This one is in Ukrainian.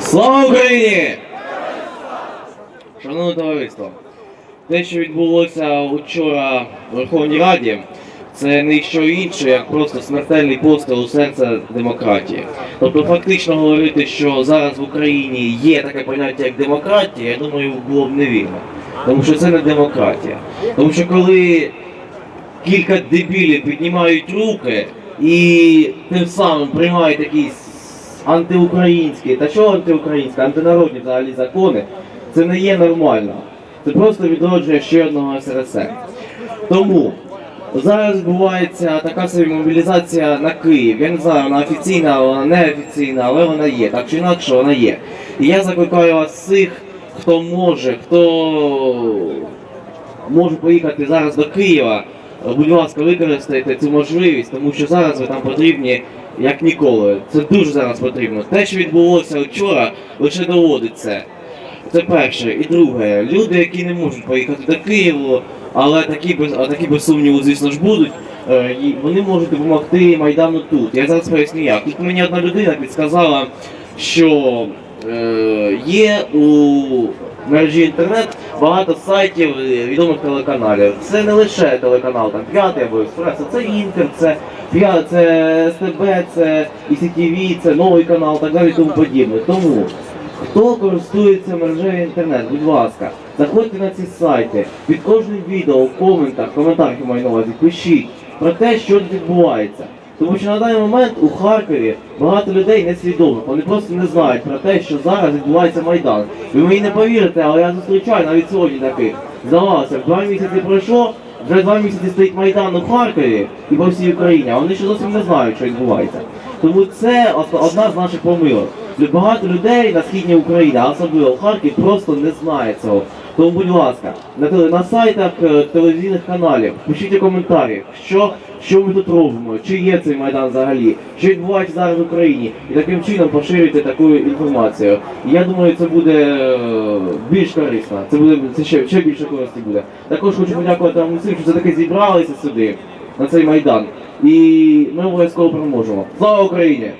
Слава Україні! Шановне товариство, те, що відбулося вчора в Верховній Раді, це не що інше, як просто смертельний постріл у серце демократії. Тобто фактично говорити, що зараз в Україні є таке поняття як демократія, я думаю, було б невірно. Тому що це не демократія. Тому що коли кілька дебілів піднімають руки і тим самим приймають якісь антиукраїнські, та що антиукраїнські, антинародні взагалі закони, це не є нормально. Це просто відроджує ще одного СРСР. Тому зараз відбувається така собі мобілізація на Київ. Я не знаю, вона офіційна, вона не офіційна, але вона є. Так чи інакше вона є. І я закликаю вас всіх, хто може, хто можу поїхати зараз до Києва. Е, Будь ласка, використайте цю можливість, тому що зараз ви там потрібні як ніколи. Це дуже зараз потрібно. Те, що відбулося вчора, лише доводить це. Перше. І друге, люди, які не можуть поїхати до Києва, але такі без, а такі без сумніву, звісно ж, будуть, е, вони можуть допомогти Майдану тут. Я зараз поясню як. Тут мені одна людина підсказала, що е, є у мережі інтернет багато сайтів е, відомих телеканалів. Це не лише телеканал там п'ятий або експрес, це Інтер, це П'я, це СТБ, це ICTV, це новий канал, так далі тому подібне. Тому хто користується мережею інтернет, будь ласка, заходьте на ці сайти, під кожним відео в коментах, я маю на увазі, пишіть про те, що відбувається. Тому що на даний момент у Харкові багато людей несвідомих, вони просто не знають про те, що зараз відбувається Майдан. Ви мені не повірите, але я зустрічаю навіть сьогодні таких. Здавалося, два місяці пройшло, вже два місяці стоїть Майдан у Харкові і по всій Україні, а вони ще зовсім не знають, що відбувається. Тому це одна з наших помилок. Багато людей на східній Україні, а особливо в Харкові, просто не знає цього. Тому, будь ласка, на, на сайтах е, телевізійних каналів пишіть коментарі, що, що ми тут робимо, чи є цей майдан взагалі, що відбувається зараз в Україні, і таким чином поширюйте таку інформацію. І я думаю, це буде е, більш корисно. Це буде це ще, ще більше користі буде. Також хочу подякувати вам усім, що все таки зібралися сюди на цей майдан. І ми обов'язково переможемо. Слава Україні!